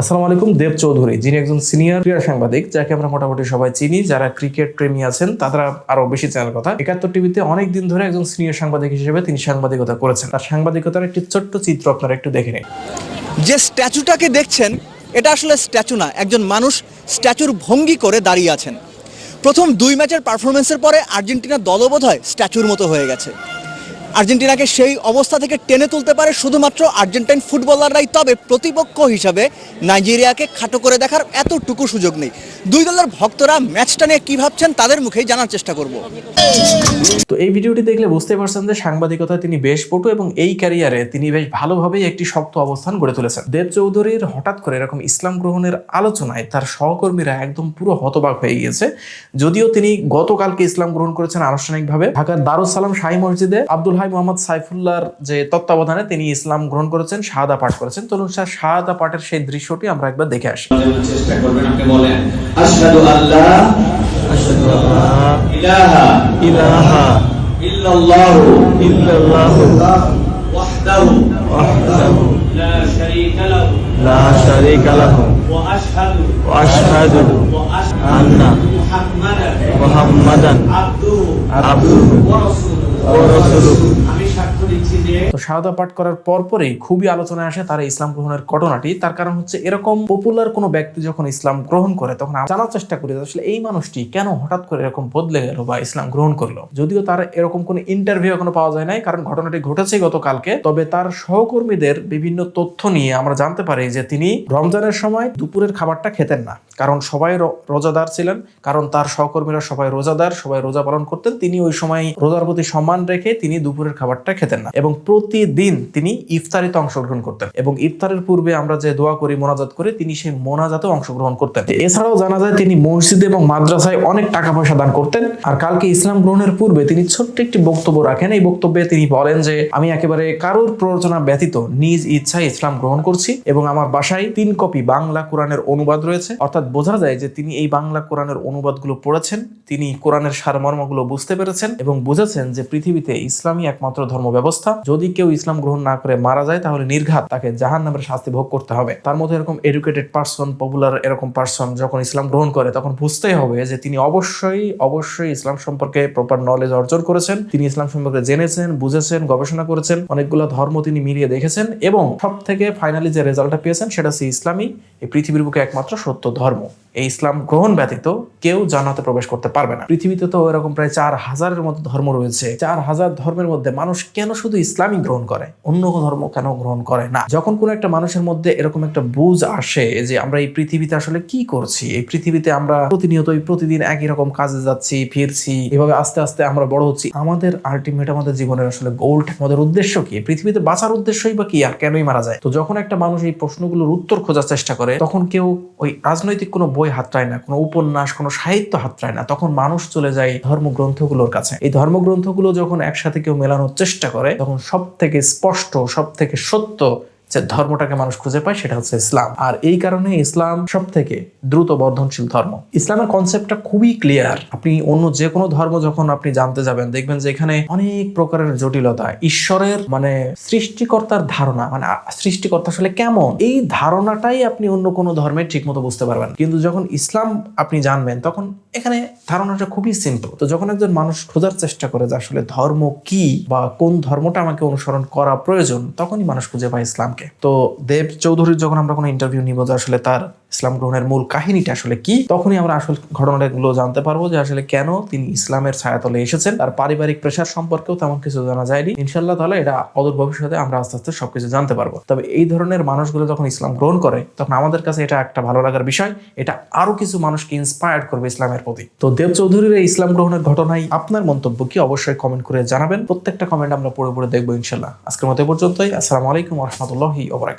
আসসালামু আলাইকুম, দেব চৌধুরী, যিনি একজন সিনিয়র ক্রীড়া সাংবাদিক, যাকে আমরা মোটামুটি সবাই চিনি। যারা ক্রিকেট প্রেমী আছেন, তারা আরও বেশি চ্যানেল কথা। একাত্তর টিভিতে অনেক দিন ধরে একজন সিনিয়র সাংবাদিক হিসেবে তিনি সাংবাদিকতা করেছেন। তার সাংবাদিকতার একটি ছোট্ট চিত্র আপনারা একটু দেখে নিন। যে স্ট্যাচুটাকে দেখছেন, এটা আসলে স্ট্যাচু না, একজন মানুষ স্ট্যাচুর ভঙ্গি করে দাঁড়িয়ে আছেন। প্রথম দুই ম্যাচের পারফরমেন্সের পরে আর্জেন্টিনা দলবোধ হয় স্ট্যাচুর মতো হয়ে গেছে। আর্জেন্টিনাকে সেই অবস্থা থেকে টেনে তুলতে পারে শুধুমাত্র আর্জেন্টাইন ফুটবলাররাই। তবে প্রতিপক্ষ হিসাবে নাইজেরিয়াকে খাটো করে দেখার এতটুকু সুযোগ নেই। দুই দলের ভক্তরা ম্যাচটা নিয়ে কী ভাবছেন তাদের মুখেই জানার চেষ্টা করব। তো এই ভিডিওটি দেখলে বুঝতে পারছেন যে সাংবাদিকতায় তিনি বেশ পটু এবং এই ক্যারিয়ারে তিনি বেশ ভালোভাবেই একটি শক্ত অবস্থান গড়ে তুলেছেন। দেব চৌধুরীর হঠাৎ করে এরকম ইসলাম গ্রহণের আলোচনায় তার সহকর্মীরা একদম পুরো হতবাক হয়ে গিয়েছে। যদিও তিনি গতকালকে ইসলাম গ্রহণ করেছেন আনুষ্ঠানিকভাবে। ঢাকার দারুস সালাম শাহী মসজিদে আব্দুল হাই মোহাম্মদ সাইফুল্লাহর যে তত্ত্বাবধানে তিনি ইসলাম গ্রহণ করেছেন শাহাদা পাঠ করেছেন। তো স্যার শাহাদা পাঠের সেই দৃশ্যটি আমরা একবার দেখে আসি। চেষ্টা করবেন আপনি বলেন আশহাদু আল্লাহ আশহাদু আল্লাহ ইলাহা ইলাহা ইল্লাল্লাহু ইল্লাল্লাহু ওয়াহদাহু ওয়াহদাহু লা শারীকা লাহু লা শারীকা লাহু ওয়া আশহাদু ওয়া আশহাদু আন্না মুহাম্মাদান মুহাম্মাদান আবদুহু আবদুহু ওয়া রাসূলুহু ওয়া রাসূলুহু তো শাহাদা পাঠ করার পরপরই খুবই আলোচনায় আসে তার ইসলাম গ্রহণের ঘটনাটি। তার কারণ হচ্ছে এরকম পপুলার কোনো ব্যক্তি যখন ইসলাম গ্রহণ করে, তখন জানার চেষ্টা করি আসলে এই মানুষটি কেন হঠাৎ করে এরকম বদলে গেল বা ইসলাম গ্রহণ করল? যদিও তার এরকম কোনো ইন্টারভিউ এখনও পাওয়া যায় নাই, কারণ ঘটনাটি ঘটেছে গতকালকে। তবে তার সহকর্মীদের বিভিন্ন তথ্য নিয়ে আমরা জানতে পারি যে তিনি রমজানের সময় দুপুরের খাবারটা খেতেন না। কারণ সবাই রোজাদার ছিলেন, কারণ তার সহকর্মীরা সবাই রোজাদার, সবাই রোজা পালন করতেন। তিনি ওই সময় রোজার প্রতি সম্মান রেখে তিনি দুপুরের খাবারটা খেতেন না। এবং প্রতিদিন তিনি ইফতারিতে অংশগ্রহণ করতেন এবং ইফতারের পূর্বে আমরা যে দোয়া করি, মোনাজাত করি, তিনি সেই মোনাজাতে অংশগ্রহণ করতেন। এছাড়াও জানা যায় তিনি মসজিদে এবং মাদ্রাসায় অনেক টাকা পয়সা দান করতেন। আর কালকে ইসলাম গ্রহণের পূর্বে তিনি ছোট্ট একটি বক্তব্য রাখেন। এই বক্তব্যে তিনি বলেন যে, আমি একেবারে কারোর প্ররোচনা ব্যতীত নিজ ইচ্ছায় ইসলাম গ্রহণ করছি এবং আমার বাসায় তিন কপি বাংলা কোরআনের অনুবাদ রয়েছে। অর্থাৎ বোঝা যায় যে তিনি এই বাংলা কোরআনের অনুবাদগুলো পড়েছেন, তিনি কোরআনের সারমর্মগুলো বুঝতে পেরেছেন এবং বুঝেছেন যে পৃথিবীতে ইসলামই একমাত্র ধর্ম ব্যবস্থা যদি কেউ ইসলাম গ্রহণ না করে মারা যায়, তাহলে নির্ঘাত তাকে জাহান নামের শাস্তি ভোগ করতে হবে। তার মধ্যে এরকম এডুকেটেড পার্সন পপুলার এরকম পার্সন যখন ইসলাম গ্রহণ করে, তখন বুঝতেই হবে যে তিনি অবশ্যই অবশ্যই ইসলাম সম্পর্কে প্রপার নলেজ অর্জন করেছেন। তিনি ইসলাম সম্পর্কে জেনেছেন, বুঝেছেন, গবেষণা করেছেন, অনেকগুলো ধর্ম তিনি মিলিয়ে দেখেছেন এবং সব থেকে ফাইনালি যে রেজাল্টটা পেয়েছেন, সেটা হচ্ছে ইসলামই, এই পৃথিবীর বুকে একমাত্র সত্য ধর্ম। এই ইসলাম গ্রহণ ব্যতীত কেউ জান্নাতে প্রবেশ করতে পারবে না। পৃথিবীতে তো এরকম প্রায় চার হাজারের মতো ধর্ম রয়েছে। চার হাজার ধর্মের মধ্যে মানুষ কেন শুধু ইসলামই গ্রহণ করে? অন্য ধর্ম কেন গ্রহণ করে না? যখন কোনো একটা মানুষের মধ্যে এরকম একটা বুঝ আসে যে আমরা এই পৃথিবীতে আসলে কি করছি, এই পৃথিবীতে আমরা প্রতিনিয়তই প্রতিদিন একই রকম কাজে যাচ্ছি, ফিরছি, এভাবে আস্তে আস্তে আমরা বড় হচ্ছি, আমাদের আলটিমেট আমাদের জীবনের আসলে গোল্ড আমাদের উদ্দেশ্য কি? পৃথিবীতে বাঁচার উদ্দেশ্যই বা কি আর কেনই মারা যায়? তো যখন একটা মানুষ এই প্রশ্নগুলোর উত্তর খোঁজার চেষ্টা করে, তখন কেউ ওই রাজনৈতিক কোনো বই হাতড়ায় না, কোনো উপন্যাস, কোনো সাহিত্য হাতড়ায় না, তখন মানুষ চলে যায় ধর্মগ্রন্থগুলোর কাছে। এই ধর্মগ্রন্থগুলো যখন একসাথে কেউ মেলানোর চেষ্টা করে, তখন সব থেকে স্পষ্ট সব থেকে সত্য যে ধর্মটাকে মানুষ খুঁজে পায় সেটা হচ্ছে ইসলাম। আর এই কারণে ইসলাম সব থেকে দ্রুত বর্ধনশীল ধর্ম। ইসলামের কনসেপ্টটা খুবই ক্লিয়ার আপনি অন্য যে কোনো ধর্ম যখন আপনি জানতে যাবেন, দেখবেন যে এখানে অনেক প্রকারের জটিলতা। ঈশ্বরের মানে সৃষ্টিকর্তার ধারণা মানে সৃষ্টিকর্তা আসলে কেমন? এই ধারণাটাই আপনি অন্য কোনো ধর্মের ঠিকমতো বুঝতে পারবেন কিন্তু যখন ইসলাম আপনি জানবেন, তখন এখানে ধারণাটা খুবই সিম্পল তো যখন একজন মানুষ খোঁজার চেষ্টা করে যে আসলে ধর্ম কি বা কোন ধর্মটা আমাকে অনুসরণ করা প্রয়োজন, তখনই মানুষ খুঁজে পায় ইসলামকে। তো দেব চৌধুরীর যখন আমরা কোনো ইন্টারভিউ নিব যে আসলে তার ইসলাম গ্রহণের মূল কাহিনীটা আসলে কি? তখনই আমরা আসল ঘটনাগুলো জানতে পারব যে আসলে কেন তিনি ইসলামের ছায়াতলে এসেছেন। তার পারিবারিক প্রেশার সম্পর্কেও তেমন কিছু জানা যায়নি। ইনশাল্লাহ তাহলে এটা অদূর ভবিষ্যতে আমরা আস্তে আস্তে সবকিছু জানতে পারব। তবে এই ধরনের মানুষগুলো যখন ইসলাম গ্রহণ করে, তখন আমাদের কাছে এটা একটা ভালো লাগার বিষয়। এটা আরও কিছু মানুষকে ইন্সপায়ার্ড করবে ইসলামের প্রতি। তো দেব চৌধুরীর এই ইসলাম গ্রহণের ঘটনায় আপনার মন্তব্য কি? অবশ্যই কমেন্ট করে জানাবেন। প্রত্যেকটা কমেন্ট আমরা পড়ে পড়ে দেখব ইনশাল্লাহ আজকের মতো পর্যন্তই। আসসালামু আলাইকুম রহমতুল্লাহি ওবরাকাত